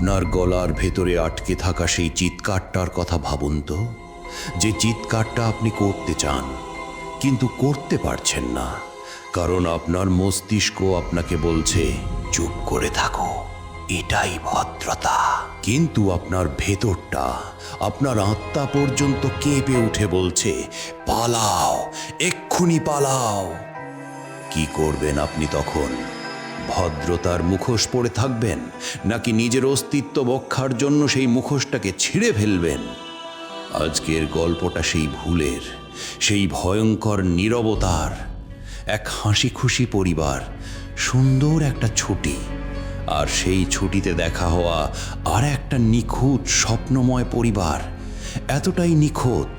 আপনার গলার ভেতরে আটকে থাকা সেই চিৎকারটার কথা ভাবুন তো, যে চিৎকারটা আপনি করতে চান, কিন্তু করতে পারছেন না, কারণ আপনার মস্তিষ্ক আপনাকে বলছে, চুপ করে থাকো, এটাই ভদ্রতা। কিন্তু আপনার ভেতরটা, আপনার আত্মা পর্যন্ত কেঁপে উঠে বলছে, পালাও, এক্ষুনি পালাও। কি করবেন আপনি তখন? ভদ্রতার মুখোশ পরে থাকবেন, নাকি নিজের অস্তিত্ব বক্ষার জন্য সেই মুখোশটাকে ছিঁড়ে ফেলবেন? আজকের গল্পটা সেই ভুলের, সেই ভয়ঙ্কর নীরবতার, এক হাসি খুশি পরিবার, সুন্দর একটা ছুটি, আর সেই ছুটিতে দেখা হওয়া আর একটা নিখুঁত স্বপ্নময় পরিবার, এতটাই নিখুঁত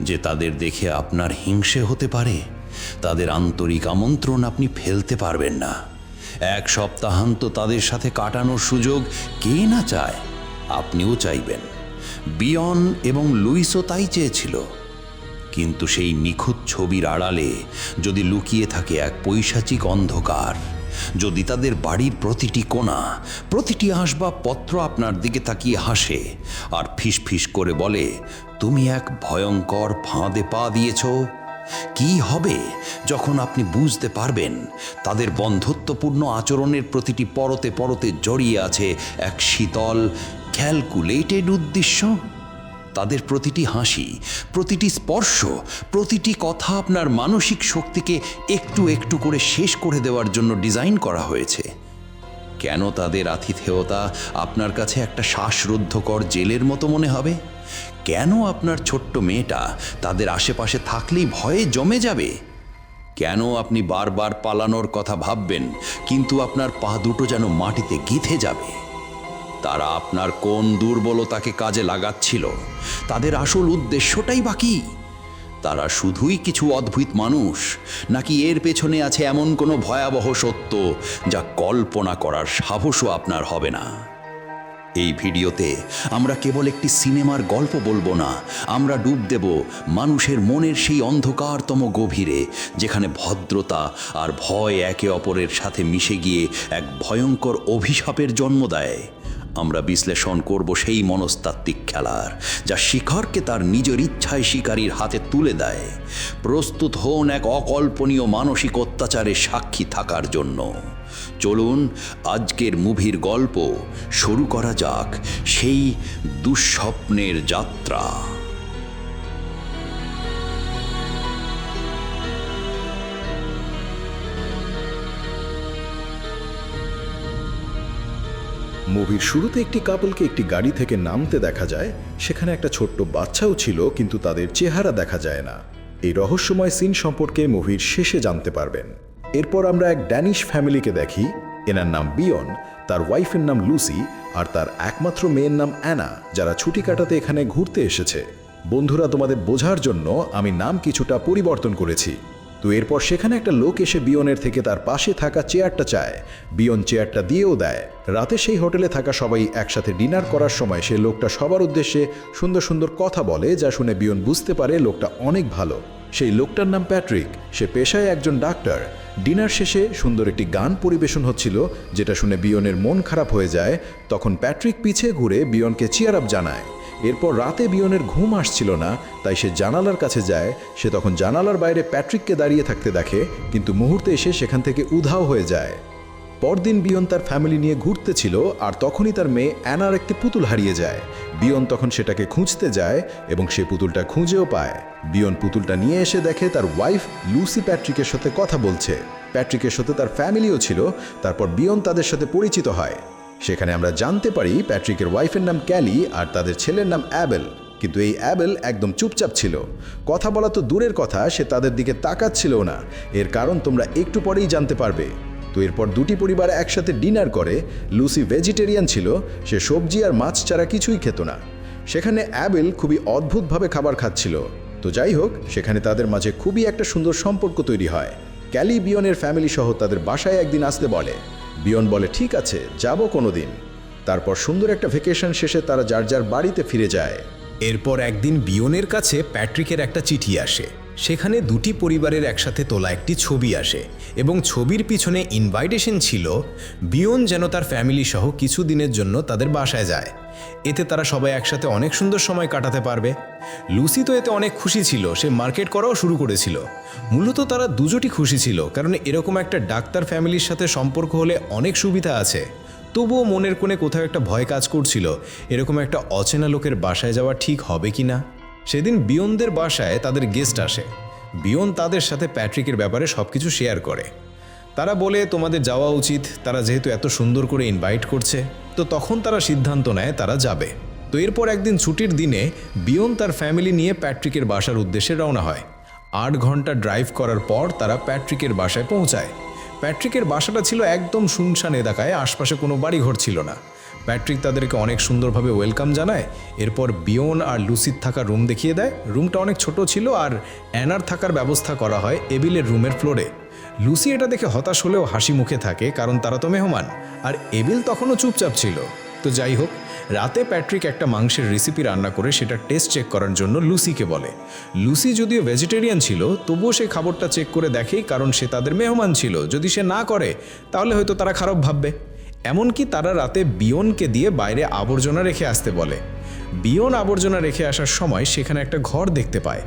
যে তাদের দেখে আপনার হিংসে হতে পারে, তাদের আন্তরিক আমন্ত্রণ আপনি ফেলতে পারবেন না। এক সপ্তাহান্ত তাদের সাথে কাটানোর সুযোগ কে না চায়, আপনিও চাইবেন। বিয়ন এবং লুইসও তাই চেয়েছিল। কিন্তু সেই নিখুঁত ছবির আড়ালে যদি লুকিয়ে থাকে এক পৈশাচিক অন্ধকার, যদি তাদের বাড়ির প্রতিটি কোণা, প্রতিটি আসবাবপত্র আপনার দিকে তাকিয়ে হাসে আর ফিস ফিস করে বলে, তুমি এক ভয়ঙ্কর ফাঁদে পা দিয়েছ কি হবে যখন আপনি বুঝতে পারবেন তাদের বন্ধুত্বপূর্ণ আচরণের প্রতিটি পরতে পরতে জড়িয়ে আছে এক শীতল ক্যালকুলেটেড উদ্দেশ্য? তাদের প্রতিটি হাসি, প্রতিটি স্পর্শ, প্রতিটি কথা আপনার মানসিক শক্তিকে একটু একটু করে শেষ করে দেওয়ার জন্য ডিজাইন করা হয়েছে। কেন তাদের আতিথেয়তা আপনার কাছে একটা শ্বাসরুদ্ধকর জেলের মতো মনে হবে? কেন আপনার ছোট্ট মেয়েটা তাদের আশেপাশে থাকলেই ভয়ে জমে যাবে? কেন আপনি বারবার পালানোর কথা ভাববেন, কিন্তু আপনার পা দুটো যেন মাটিতে গিথে যাবে? তারা আপনার কোন দুর্বলতাকে কাজে লাগাচ্ছিল? তাদের আসল উদ্দেশ্যটাই বাকি তারা শুধুই কিছু অদ্ভুত মানুষ, নাকি এর পেছনে আছে এমন কোনো ভয়াবহ সত্য যা কল্পনা করার সাহসও আপনার হবে না? এই ভিডিওতে আমরা কেবল একটি সিনেমার গল্প বলব না, আমরা ডুব দেব মানুষের মনের সেই অন্ধকারতম গভীরে, যেখানে ভদ্রতা আর ভয় একে অপরের সাথে মিশে গিয়ে এক ভয়ঙ্কর অভিশাপের জন্ম দেয়। আমরা বিশ্লেষণ করব সেই মনস্তাত্ত্বিক খেলার, যা শিখরকে তার নিজের ইচ্ছায় শিকারীর হাতে তুলে দেয়। প্রস্তুত হন এক অকল্পনীয় মানসিক অত্যাচারের সাক্ষী থাকার জন্য। চলুন আজকের মুভির গল্প শুরু করা যাক সেই দুঃস্বপ্নের যাত্রা। মুভির শুরুতে একটি কাপলকে একটি গাড়ি থেকে নামতে দেখা যায়, সেখানে একটা ছোট্ট বাচ্চাও ছিল, কিন্তু তাদের চেহারা দেখা যায় না। এই রহস্যময় সিন সম্পর্কে মুভির শেষে জানতে পারবেন। এরপর আমরা এক ড্যানিশ ফ্যামিলিকে দেখি। এনার নাম বিয়ন, তার ওয়াইফের নাম লুসি আর তার একমাত্র মেয়ের নাম অ্যানা, যারা ছুটি কাটাতে এখানে ঘুরতে এসেছে। বন্ধুরা, তোমাদের বোঝার জন্য আমি নাম কিছুটা পরিবর্তন করেছি। তো এরপর সেখানে একটা লোক এসে বিয়নের থেকে তার পাশে থাকা চেয়ারটা চায়। বিয়ন চেয়ারটা দিয়েও দেয়। রাতে সেই হোটেলে থাকা সবাই একসাথে ডিনার করার সময় সে লোকটা সবার উদ্দেশ্যে সুন্দর সুন্দর কথা বলে, যা শুনে বিয়ন বুঝতে পারে লোকটা অনেক ভালো। সেই লোকটার নাম প্যাট্রিক। সে পেশায় একজন ডাক্তার। ডিনার শেষে সুন্দর একটি গান পরিবেশন হচ্ছিল, যেটা শুনে বিয়নের মন খারাপ হয়ে যায়। তখন প্যাট্রিক পিছিয়ে ঘুরে বিয়নকে চিয়ার আপ জানায়। এরপর রাতে বিয়নের ঘুম আসছিল না, তাই সে জানালার কাছে যায়। সে তখন জানালার বাইরে প্যাট্রিককে দাঁড়িয়ে থাকতে দেখে, কিন্তু মুহূর্তে এসে সেখান থেকে উধাও হয়ে যায়। পরদিন বিয়ন তার ফ্যামিলি নিয়ে ঘুরতে ছিল আর তখনই তার মেয়ে অ্যানার একটি পুতুল হারিয়ে যায়। বিয়ন তখন সেটাকে খুঁজতে যায় এবং সে পুতুলটা খুঁজেও পায়। বিয়ন পুতুলটা নিয়ে এসে দেখে তার ওয়াইফ লুসি প্যাট্রিকের সাথে কথা বলছে। প্যাট্রিকের সাথে তার ফ্যামিলিও ছিল, তারপর বিয়ন তাদের সাথে পরিচিত হয়। সেখানে আমরা জানতে পারি প্যাট্রিকের ওয়াইফের নাম ক্যালি আর তাদের ছেলের নাম অ্যাবেল। কিন্তু এই অ্যাবেল একদম চুপচাপ ছিল। কথা বলা তো দূরের কথা, সে তাদের দিকে তাকাচ্ছিল না। এর কারণ তোমরা একটু পরেই জানতে পারবে। তো এরপর দুটি পরিবার একসাথে ডিনার করে, লুসি ভেজিটেরিয়ান ছিল, সে সবজি আর মাছ ছাড়া কিছুই খেত না। সেখানে অ্যাবেল খুবই অদ্ভুতভাবে খাবার খাচ্ছিল। তো যাই হোক, সেখানে তাদের মাঝে খুবই একটা সুন্দর সম্পর্ক তৈরি হয়। ক্যালি বিয়নের ফ্যামিলি সহ তাদের বাসায় একদিন আসতে বলে। বিয়ন বলে, ঠিক আছে, যাব কোনো দিন তারপর সুন্দর একটা ভেকেশন শেষে তারা যার যার বাড়িতে ফিরে যায়। এরপর একদিন বিয়নের কাছে প্যাট্রিকের একটা চিঠি আসে। সেখানে দুটি পরিবারের একসাথে তোলা একটি ছবি আসে এবং ছবির পিছনে ইনভাইটেশন ছিল, বিয়ন যেন তার ফ্যামিলি সহ কিছু দিনের জন্য তাদের বাসায় যায়। এতে তারা সবাই একসাথে অনেক সুন্দর সময় কাটাতে পারবে। লুসি তো এতে অনেক খুশি ছিল, সে মার্কেট করাও শুরু করেছিল। মূলত তারা দুজোটি খুশি ছিল, কারণ এরকম একটা ডাক্তার ফ্যামিলির সাথে সম্পর্ক হলে অনেক সুবিধা আছে। তবুও মনের কোণে কোথাও একটা ভয় কাজ করছিল, এরকম একটা অচেনা লোকের বাসায় যাওয়া ঠিক হবে কি না সেদিন বিয়নদের বাসায় তাদের গেস্ট আসে। বিয়ন তাদের সাথে প্যাট্রিকের ব্যাপারে সব কিছু শেয়ার করে। তারা বলে, তোমাদের যাওয়া উচিত। তারা যেহেতু এত সুন্দর করে ইনভাইট করছে, তো তখন তারা সিদ্ধান্ত নেয় তারা যাবে। তো এরপর একদিন ছুটির দিনে বিয়ন তার ফ্যামিলি নিয়ে প্যাট্রিকের বাসার উদ্দেশ্যে রওনা হয়। আট ঘণ্টা ড্রাইভ করার পর তারা প্যাট্রিকের বাসায় পৌঁছায়। প্যাট্রিকের বাসাটা ছিল একদম শুনশান এলাকায়, আশপাশে কোনো বাড়িঘর ছিল না। প্যাট্রিক তাদেরকে অনেক সুন্দরভাবে ওয়েলকাম জানায়। এরপর বিয়ন আর লুসির থাকার রুম দেখিয়ে দেয়। রুমটা অনেক ছোট ছিল আর অ্যানার থাকার ব্যবস্থা করা হয় এবিলের রুমের ফ্লোরে। লুসি এটা দেখে হতাশ হলেও হাসি মুখে থাকে, কারণ তারা তো মেহমান। আর এবিল তখনও চুপচাপ ছিল। তো যাই হোক, রাতে প্যাট্রিক একটা মাংসের রেসিপি রান্না করে সেটা টেস্ট চেক করার জন্য লুসিকে বলে। লুসি যদিও ভেজিটেরিয়ান ছিল, তবুও সে খাবারটা চেক করে দেখেই কারণ সে তাদের মেহমান ছিল। যদি সে না করে, তাহলে হয়তো তারা খারাপ ভাববে। এমনকি তারা রাতে বিয়নকে দিয়ে বাইরে আবর্জনা রেখে আসতে বলে। বিয়ন আবর্জনা রেখে আসার সময় সেখানে একটা ঘর দেখতে পায়।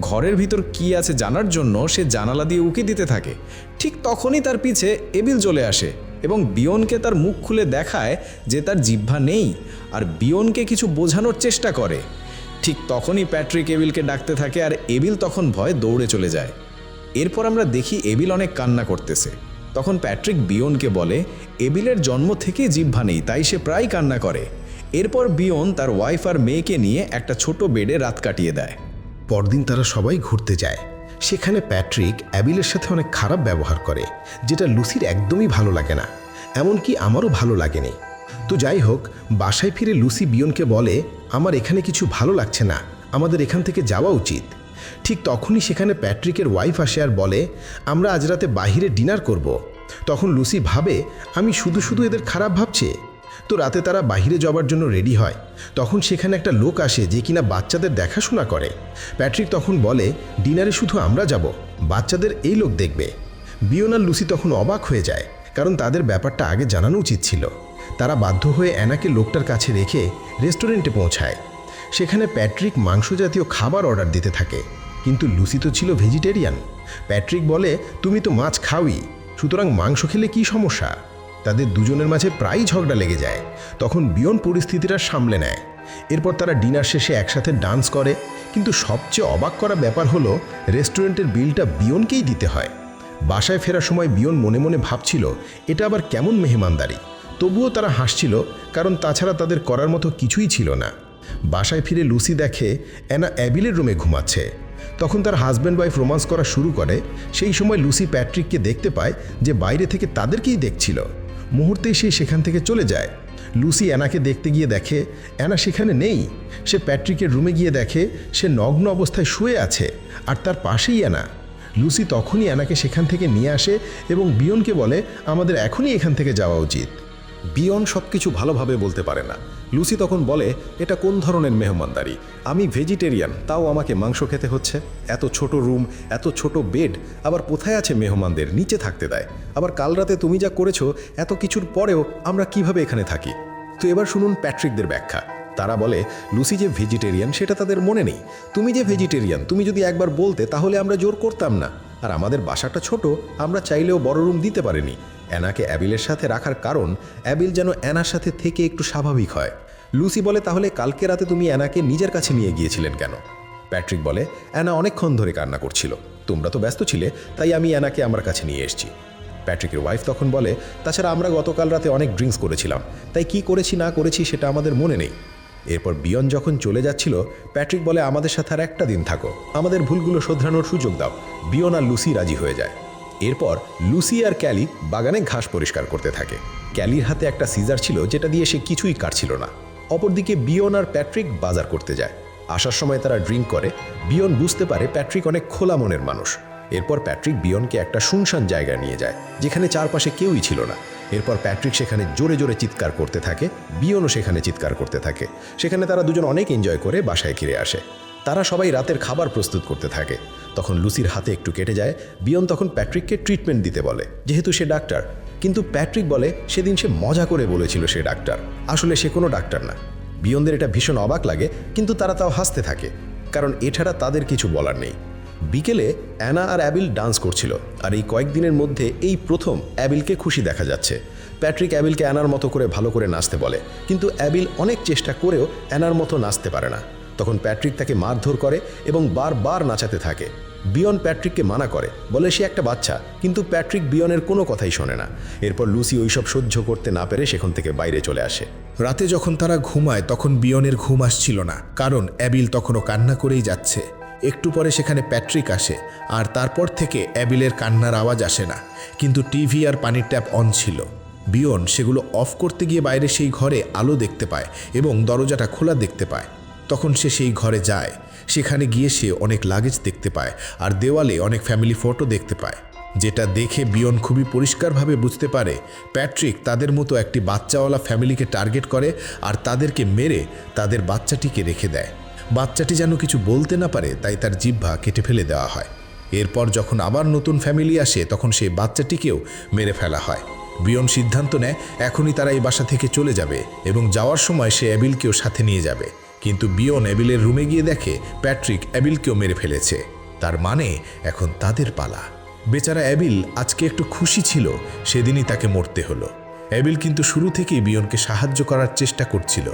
ঘরের ভিতর কি আছে জানার জন্য সে জানালা দিয়ে উকি দিতে থাকে। ঠিক তখনই তার পিছে এবিল চলে আসে এবং বিয়নকে তার মুখ খুলে দেখায় যে তার জিহ্বা নেই আর বিয়নকে কিছু বোঝানোর চেষ্টা করে। ঠিক তখনই প্যাট্রিক এবিলকে ডাকতে থাকে আর এবিল তখন ভয় দৌড়ে চলে যায়। এরপর আমরা দেখি এবিল অনেক কান্না করতেছে। তখন প্যাট্রিক বিয়নকে বলে, এবিলের জন্ম থেকে জিহ্বা নেই তাই সে প্রায় কান্না করে। এরপর বিয়ন তার ওয়াইফ আর মেয়েকে নিয়ে একটা ছোট বেডে রাত কাটিয়ে দেয়। পরদিন তারা সবাই ঘুরতে যায়। সেখানে প্যাট্রিক অ্যাবিলের সাথে অনেক খারাপ ব্যবহার করে, যেটা লুসির একদমই ভালো লাগে না। এমনকি আমারও ভালো লাগেনি। তো যাই হোক, বাসায় ফিরে লুসি বিয়নকে বলে, আমার এখানে কিছু ভালো লাগছে না। আমাদের এখান থেকে যাওয়া উচিত। ঠিক তখনই সেখানে প্যাট্রিকের ওয়াইফ আসে আর বলে, আমরা আজ রাতে বাহিরে ডিনার করব। তখন লুসি ভাবে, আমি শুধু শুধু এদের খারাপ ভাবছে? তো রাতে তারা বাইরে যাবার জন্য রেডি হয়। তখন সেখানে একটা লোক আসে যে কিনা বাচ্চাদের দেখাশোনা করে। প্যাট্রিক তখন বলে ডিনারে শুধু আমরা যাব, বাচ্চাদের এই লোক দেখবে। বিয়নার লুসি তখন অবাক হয়ে যায়, কারণ তাদের ব্যাপারটা আগে জানানো উচিত ছিল। তারা বাধ্য হয়ে অ্যানাকে লোকটার কাছে রেখে রেস্টুরেন্টে পৌঁছায়। সেখানে প্যাট্রিক মাংস জাতীয় খাবার অর্ডার দিতে থাকে। কিন্তু লুসি তো ছিল ভেজিটেরিয়ান। প্যাট্রিক বলে, তুমি তো মাছ খাওই। সুতরাং মাংস খেলে কি সমস্যা? তাদের দুজনের মাঝে প্রায়ই ঝগড়া লেগে যায়। তখন বিয়ন পরিস্থিতিটা সামলে নেয়। এরপর তারা ডিনার শেষে একসাথে ডান্স করে। কিন্তু সবচেয়ে অবাক করা ব্যাপার হলো, রেস্টুরেন্টের বিলটা বিয়নকেই দিতে হয়। বাসায় ফেরার সময় বিয়ন মনে মনে ভাবছিল, এটা আবার কেমন মেহমানদারি? তবুও তারা হাসছিল, কারণ তাছাড়া তাদের করার মতো কিছুই ছিল না। বাসায় ফিরে লুসি দেখে অ্যানা অ্যাবিলের রুমে ঘুমাচ্ছে। তখন তার হাজব্যান্ড ওয়াইফ রোমান্স করা শুরু করে। সেই সময় লুসি প্যাট্রিককে দেখতে পায় যে বাইরে থেকে তাদেরকেই দেখছিল। মুহূর্তেই সে সেখান থেকে চলে যায়। লুসি অ্যানাকে দেখতে গিয়ে দেখে, অ্যানা সেখানে নেই? সে প্যাট্রিকের রুমে গিয়ে দেখে, সে নগ্ন অবস্থায় শুয়ে আছে, আর তার পাশেই অ্যানা। লুসি তখনই অ্যানাকে সেখান থেকে নিয়ে আসে এবং বিয়নকে বলে, আমাদের এখনই এখান থেকে যাওয়া উচিত। বিয়ন সব কিছু ভালোভাবে বলতে পারে না। লুসি তখন বলে, এটা কোন ধরনের মেহমানদারি? আমি ভেজিটেরিয়ান, তাও আমাকে মাংস খেতে হচ্ছে। এত ছোট রুম, এত ছোট বেড, আবার কোথায় আছে মেহমানদের? নিচে থাকতে দেয়। আবার কাল রাতে তুমি যা করেছ, এত কিছুর পরেও আমরা কীভাবে এখানে থাকি? তো এবার শুনুন প্যাট্রিকদের ব্যাখ্যা। তারা বলে, লুসি যে ভেজিটেরিয়ান, সেটা তাদের মনে নেই। তুমি যে ভেজিটেরিয়ান, তুমি যদি একবার বলতে, তাহলে আমরা জোর করতাম না। আর আমাদের বাসাটা ছোট, আমরা চাইলেও বড় রুম দিতে পারিনি। অ্যানাকে অ্যাবিলের সাথে রাখার কারণ, অ্যাবিল যেন অ্যানার সাথে থেকে একটু স্বাভাবিক হয়। লুসি বলে, তাহলে কালকে রাতে তুমি অ্যানাকে নিজের কাছে নিয়ে গিয়েছিলেন কেন? প্যাট্রিক বলে, অ্যানা অনেকক্ষণ ধরে কান্না করছিল। তোমরা তো ব্যস্ত ছিলে, তাই আমি অ্যানাকে আমার কাছে নিয়ে এসেছি। প্যাট্রিকের ওয়াইফ তখন বলে, তাছাড়া আমরা গতকাল রাতে অনেক ড্রিঙ্কস করেছিলাম। তাই কি করেছি না করেছি সেটা আমাদের মনে নেই। এরপর বিয়ন যখন চলে যাচ্ছিল, প্যাট্রিক বলে, আমাদের সাথে আর একটা দিন থাকো। আমাদের ভুলগুলো শোধরানোর সুযোগ দাও। বিয়ন আর লুসি রাজি হয়ে যায়। এরপর লুসি আর ক্যালি বাগানে ঘাস পরিষ্কার করতে থাকে। ক্যালির হাতে একটা সিজার ছিল যেটা দিয়ে সে কিছুই কাটছিল না। অপরদিকে বিয়ন আর প্যাট্রিক বাজার করতে যায়। আসার সময় তারা ড্রিঙ্ক করে। বিয়ন বুঝতে পারে প্যাট্রিক অনেক খোলা মনের মানুষ। এরপর প্যাট্রিক বিয়নকে একটা শুনশান জায়গায় নিয়ে যায়, যেখানে চারপাশে কেউই ছিল না। এরপর প্যাট্রিক সেখানে জোরে জোরে চিৎকার করতে থাকে, বিয়নও সেখানে চিৎকার করতে থাকে। সেখানে তারা দুজন অনেক এনজয় করে বাসায় ফিরে আসে। তারা সবাই রাতের খাবার প্রস্তুত করতে থাকে। তখন লুসির হাতে একটু কেটে যায়, বিয়ন তখন প্যাট্রিককে ট্রিটমেন্ট দিতে বলে, যেহেতু সে ডাক্তার। কিন্তু প্যাট্রিক বলে, সেদিন সে মজা করে বলেছিল সে ডাক্তার। আসলে সে কোনো ডাক্তার না। বিয়নদের এটা ভীষণ অবাক লাগে, কিন্তু তারা তাও হাসতে থাকে, কারণ এছাড়া তাদের কিছু বলার নেই। বিকেলে অ্যানা আর অ্যাবিল ডান্স করছিল, আর এই কয়েকদিনের মধ্যে এই প্রথম অ্যাবিলকে খুশি দেখা যাচ্ছে। প্যাট্রিক অ্যাবিলকে অ্যানার মতো করে ভালো করে নাচতে বলে, কিন্তু অ্যাবিল অনেক চেষ্টা করেও অ্যানার মতো নাচতে পারে না। তখন প্যাট্রিক তাকে মারধর করে এবং বারবার নাচাতে থাকে। বিয়ন প্যাট্রিককে মানা করে, বলে সে একটা বাচ্চা, কিন্তু প্যাট্রিক বিয়নের কোনো কথাই শোনে না। এরপর লুসি ওইসব সহ্য করতে না পেরে সেখান থেকে বাইরে চলে আসে। রাতে যখন তারা ঘুমায়, তখন বিয়নের ঘুম আসছিল না, কারণ অ্যাবিল তখনও কান্না করেই যাচ্ছে। একটু পরে সেখানে প্যাট্রিক আসে, আর তারপর থেকে অ্যাবিলের কান্নার আওয়াজ আসে না, কিন্তু টিভি আর পানির ট্যাপ অন ছিল। বিয়ন সেগুলো অফ করতে গিয়ে বাইরে সেই ঘরে আলো দেখতে পায় এবং দরজাটা খোলা দেখতে পায়। তখন সে সেই ঘরে যায়। সেখানে গিয়ে সে অনেক লাগেজ দেখতে পায় আর দেওয়ালে অনেক ফ্যামিলি ফটো দেখতে পায়। যেটা দেখে বিয়ন খুবই পরিষ্কারভাবে বুঝতে পারে প্যাট্রিক তাদের মতো একটি বাচ্চাওয়ালা ফ্যামিলিকে টার্গেট করে আর তাদেরকে মেরে তাদের বাচ্চাটিকে রেখে দেয়। বাচ্চাটি যেন কিছু বলতে না পারে তাই তার জিহ্বা কেটে ফেলে দেওয়া হয়। এরপর যখন আবার নতুন ফ্যামিলি আসে তখন সেই বাচ্চাটিকেও মেরে ফেলা হয়। বিয়ন সিদ্ধান্ত নেয়, এখনই তারা এই বাসা থেকে চলে যাবে এবং যাওয়ার সময় সে অ্যাবিলকেও সাথে নিয়ে যাবে। কিন্তু বিয়ন অ্যাবিলের রুমে গিয়ে দেখে প্যাট্রিক অ্যাবিলকেও মেরে ফেলেছে। তার মানে এখন তাদের পালা। বেচারা অ্যাবিল আজকে একটু খুশি ছিল, সেদিনই তাকে মরতে হলো। অ্যাবিল কিন্তু শুরু থেকেই বিয়নকে সাহায্য করার চেষ্টা করছিল।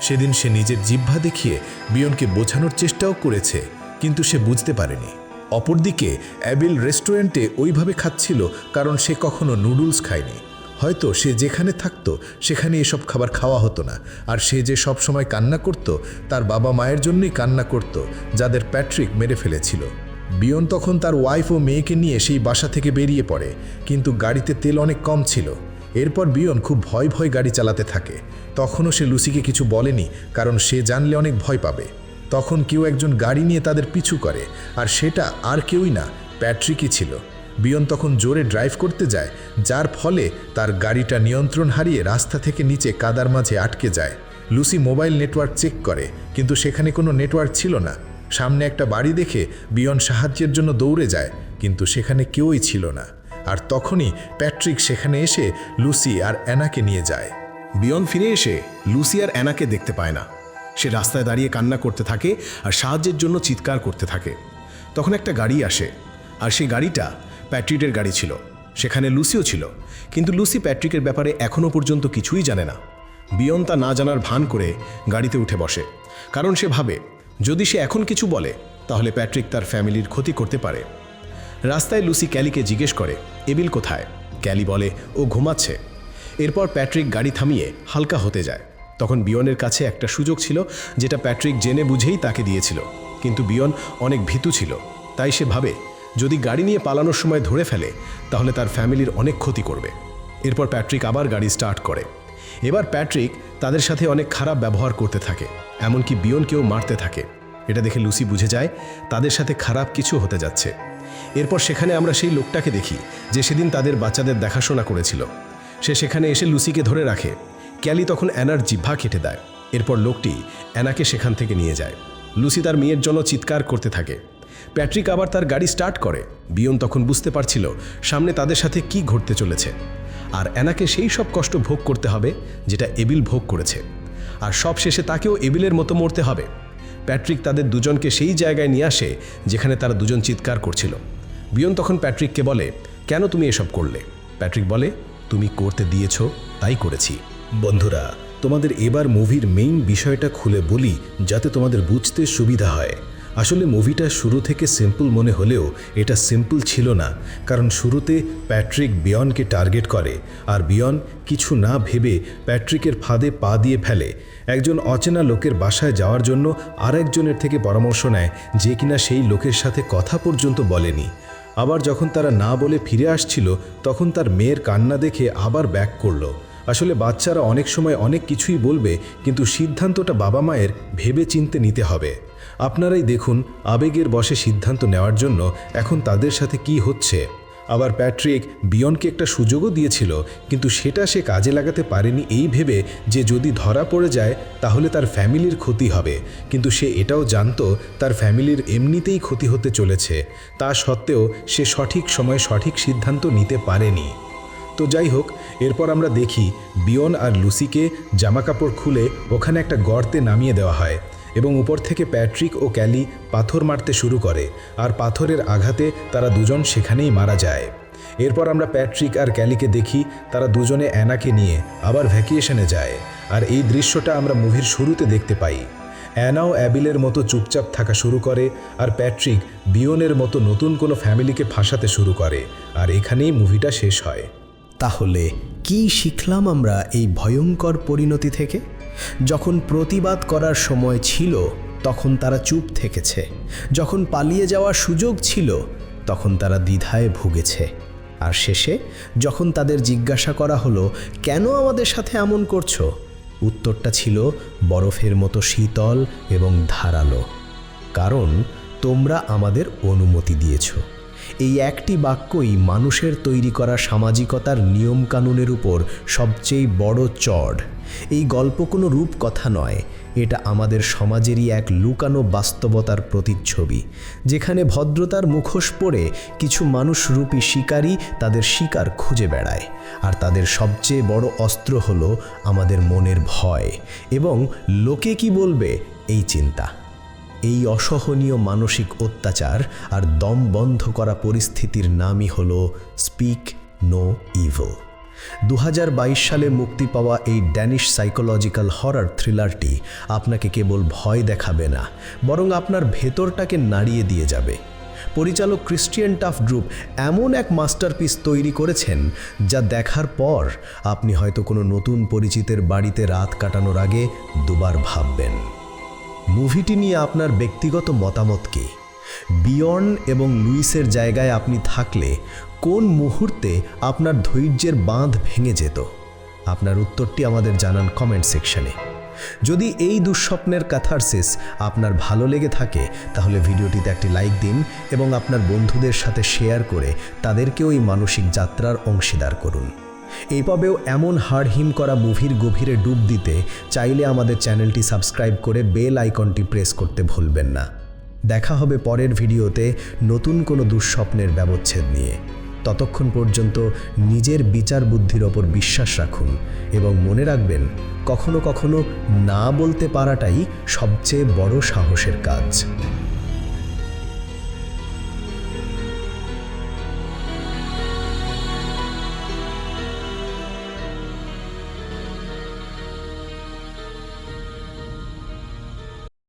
সেদিন সে নিজের জিহ্বা দেখিয়ে বিয়নকে বোঝানোর চেষ্টাও করেছে, কিন্তু সে বুঝতে পারেনি। অপরদিকে অ্যাবিল রেস্টুরেন্টে ওইভাবে খাচ্ছিল কারণ সে কখনো নুডলস খায়নি। হয়তো সে যেখানে থাকতো, সেখানে এসব খাবার খাওয়া হতো না। আর সে যে সব সময় কান্না করত, তার বাবা মায়ের জন্যই কান্না করত, যাদের প্যাট্রিক মেরে ফেলেছিল। বিয়ন তখন তার ওয়াইফ ও মেয়েকে নিয়ে সেই বাসা থেকে বেরিয়ে পড়ে, কিন্তু গাড়িতে তেল অনেক কম ছিল। এরপর বিয়ন খুব ভয় ভয় গাড়ি চালাতে থাকে। তখনও সে লুসিকে কিছু বলেনি, কারণ সে জানলে অনেক ভয় পাবে। তখন কেউ একজন গাড়ি নিয়ে তাদের পিছু করে, আর সেটা আর কেউই না, প্যাট্রিকই ছিল। বিয়ন তখন জোরে ড্রাইভ করতে যায়, যার ফলে তার গাড়িটা নিয়ন্ত্রণ হারিয়ে রাস্তা থেকে নিচে কাদার মাঝে আটকে যায়। লুসি মোবাইল নেটওয়ার্ক চেক করে, কিন্তু সেখানে কোনো নেটওয়ার্ক ছিল না। সামনে একটা বাড়ি দেখে বিয়ন সাহায্যের জন্য দৌড়ে যায়, কিন্তু সেখানে কেউই ছিল না। আর তখনই প্যাট্রিক সেখানে এসে লুসি আর অ্যানাকে নিয়ে যায়। বিয়ন ফিরে এসে লুসি আর অ্যানাকে দেখতে পায় না। সে রাস্তায় দাঁড়িয়ে কান্না করতে থাকে আর সাহায্যের জন্য চিৎকার করতে থাকে। তখন একটা গাড়ি আসে, আর সেই গাড়িটা প্যাট্রিকের গাড়ি ছিল। সেখানে লুসিও ছিল। কিন্তু লুসি প্যাট্রিকের ব্যাপারে এখনও পর্যন্ত কিছুই জানে না। বিয়ন তা না জানার ভান করে গাড়িতে উঠে বসে। কারণ সে ভাবে, যদি সে এখন কিছু বলে, তাহলে প্যাট্রিক তার ফ্যামিলির ক্ষতি করতে পারে। রাস্তায় লুসি ক্যালিকে জিজ্ঞেস করে, এবিল কোথায়? ক্যালি বলে, ও ঘুমাচ্ছে। এরপর প্যাট্রিক গাড়ি থামিয়ে হালকা হতে যায়। তখন বিয়নের কাছে একটা সুযোগ ছিল, যেটা প্যাট্রিক জেনে বুঝেই তাকে দিয়েছিল। কিন্তু বিয়ন অনেক ভীতু ছিল। তাই সে ভাবে যদি গাড়ি নিয়ে পালানোর সময় ধরে ফেলে, তাহলে তার ফ্যামিলির অনেক ক্ষতি করবে। এরপর প্যাট্রিক আবার গাড়ি স্টার্ট করে। এবার প্যাট্রিক তাদের সাথে অনেক খারাপ ব্যবহার করতে থাকে, এমনকি বিয়নকেও মারতে থাকে। এটা দেখে লুসি বুঝে যায়, তাদের সাথে খারাপ কিছু হতে যাচ্ছে। এরপর সেখানে আমরা সেই লোকটাকে দেখি, যে সেদিন তাদের বাচ্চাদের দেখাশোনা করেছিল। সে সেখানে এসে লুসিকে ধরে রাখে। ক্যালি তখন অ্যানার জিভা কেটে দেয়। এরপর লোকটি অ্যানাকে সেখান থেকে নিয়ে যায়। লুসি তার মেয়ের জন্য চিৎকার করতে থাকে। প্যাট্রিক আবার তার গাড়ি স্টার্ট করে। বিয়ন তখন বুঝতে পারছিল সামনে তাদের সাথে কি ঘটতে চলেছে। আর অ্যানাকে সেই সব কষ্ট ভোগ করতে হবে যেটা এবিল ভোগ করেছে। আর সব শেষে তাকেও এবিলের মতো মরতে হবে। প্যাট্রিক তাদের দুজনকে সেই জায়গায় নিয়ে আসে যেখানে তারা দুজন চিৎকার করছিল। বিয়ন তখন প্যাট্রিককে বলে, কেন তুমি এসব করলে? প্যাট্রিক বলে, তুমি করতে দিয়েছ, তাই করেছি। বন্ধুরা, তোমাদের এবার মুভির মেইন বিষয়টা খুলে বলি, যাতে তোমাদের বুঝতে সুবিধা হয়। আসলে মুভিটা শুরু থেকে সিম্পল মনে হলেও এটা সিম্পল ছিল না, কারণ শুরুতে প্যাট্রিক বিয়নকে টার্গেট করে আর বিয়ন কিছু না ভেবে প্যাট্রিকের ফাঁদে পা দিয়ে ফেলে। একজন অচেনা লোকের বাসায় যাওয়ার জন্য আরেকজনের থেকে পরামর্শ নেয় যে কিনা সেই লোকের সাথে কথা পর্যন্ত বলেনি। আবার যখন তারা না বলে ফিরে আসছিল, তখন তার মেয়ের কান্না দেখে আবার ব্যাক করল। আসলে বাচ্চারা অনেক সময় অনেক কিছুই বলবে, কিন্তু সিদ্ধান্তটা বাবা মায়ের ভেবে চিনতে নিতে হবে। আপনারাই দেখুন আবেগের বসে সিদ্ধান্ত নেওয়ার জন্য এখন তাদের সাথে কি হচ্ছে। আবার প্যাট্রিক বিয়নকে একটা সুযোগও দিয়েছিল, কিন্তু সেটা সে কাজে লাগাতে পারেনি এই ভেবে যে যদি ধরা পড়ে যায়, তাহলে তার ফ্যামিলির ক্ষতি হবে। কিন্তু সে এটাও জানতো তার ফ্যামিলির এমনিতেই ক্ষতি হতে চলেছে। তা সত্ত্বেও সে সঠিক সময়ে সঠিক সিদ্ধান্ত নিতে পারেনি। তো যাই হোক এরপর আমরা দেখি বিয়ন আর লুসিকে জামাকাপড় খুলে ওখানে একটা গর্তে নামিয়ে দেওয়া হয় এবং উপর থেকে প্যাট্রিক ও ক্যালি পাথর মারতে শুরু করে আর পাথরের আঘাতে তারা দুজন সেখানেই মারা যায়। এরপর আমরা প্যাট্রিক আর ক্যালিকে দেখি তারা দুজনে অ্যানাকে নিয়ে আবার ভ্যাকিয়েশনে যায় আর এই দৃশ্যটা আমরা মুভির শুরুতে দেখতে পাই। অ্যানাও অ্যাবিলের মতো চুপচাপ থাকা শুরু করে আর প্যাট্রিক বিয়নের মতো নতুন কোনো ফ্যামিলিকে ফাঁসাতে শুরু করে আর এখানেই মুভিটা শেষ হয়। তাহলে কি শিখলাম আমরা এই ভয়ঙ্কর পরিণতি থেকে? যখন প্রতিবাদ করার সময় ছিল, তখন তারা চুপ থেকেছে। যখন পালিয়ে যাওয়ার সুযোগ ছিল, তখন তারা দ্বিধায় ভুগেছে। আর শেষে, যখন তাদের জিজ্ঞাসা করা হলো, কেন আমাদের সাথে এমন করছ? উত্তরটা ছিল, বরফের মতো শীতল এবং ধারালো। কারণ তোমরা আমাদের অনুমতি দিয়েছ। এই একটি বাক্যই মানুষের তৈরি করা সামাজিকতার নিয়মকানুনের উপর সবচেয়ে বড় চড়। এই গল্প কোনো রূপ কথা নয়, এটা আমাদের সমাজেরই এক লুকানো বাস্তবতার প্রতিচ্ছবি, যেখানে ভদ্রতার মুখোশ পরে কিছু মানুষরূপী শিকারী তাদের শিকার খুঁজে বেড়ায়, আর তাদের সবচেয়ে বড় অস্ত্র হলো আমাদের মনের ভয়, এবং লোকে কি বলবে এই চিন্তা। এই অসহনীয় মানসিক অত্যাচার আর দম বন্ধ করা পরিস্থিতির নামই হল স্পিক নো ইভো। দু হাজার বাইশ সালে মুক্তি পাওয়া এই ড্যানিশ সাইকোলজিক্যাল হরার থ্রিলারটি আপনাকে কেবল ভয় দেখাবে না, বরং আপনার ভেতরটাকে নাড়িয়ে দিয়ে যাবে। পরিচালক ক্রিস্টিয়ান টাফ গ্রুপ এমন এক মাস্টারপিস তৈরি করেছেন যা দেখার পর আপনি হয়তো কোনো নতুন পরিচিতের বাড়িতে রাত কাটানোর আগে দুবার ভাববেন। মুভিটি নিয়ে আপনার ব্যক্তিগত মতামত কি? বিয়ন এবং লুইসের জায়গায় আপনি থাকলে কোন মুহূর্তে আপনার ধৈর্যের বাঁধ ভেঙে যেত? আপনার উত্তরটি আমাদের জানান কমেন্ট সেকশনে যদি এই দুঃস্বপ্নের ক্যাথারসিস আপনার ভালো লেগে থাকে, তাহলে ভিডিওটিতে একটি লাইক দিন এবং আপনার বন্ধুদের সাথে শেয়ার করে তাদেরকেও এই মানসিক যাত্রার অংশীদার করুন। এইভাবেও এমন হাড়হিম করা মুভির গভীরে ডুব দিতে চাইলে আমাদের চ্যানেলটি সাবস্ক্রাইব করে বেল আইকনটি প্রেস করতে ভুলবেন না। দেখা হবে পরের ভিডিওতে নতুন কোনো দুঃস্বপ্নের ব্যবচ্ছেদ নিয়ে। ততক্ষণ পর্যন্ত নিজের বিচার বুদ্ধির ওপর বিশ্বাস রাখুন এবং মনে রাখবেন, কখনো কখনো না বলতে পারাটাই সবচেয়ে বড় সাহসের কাজ।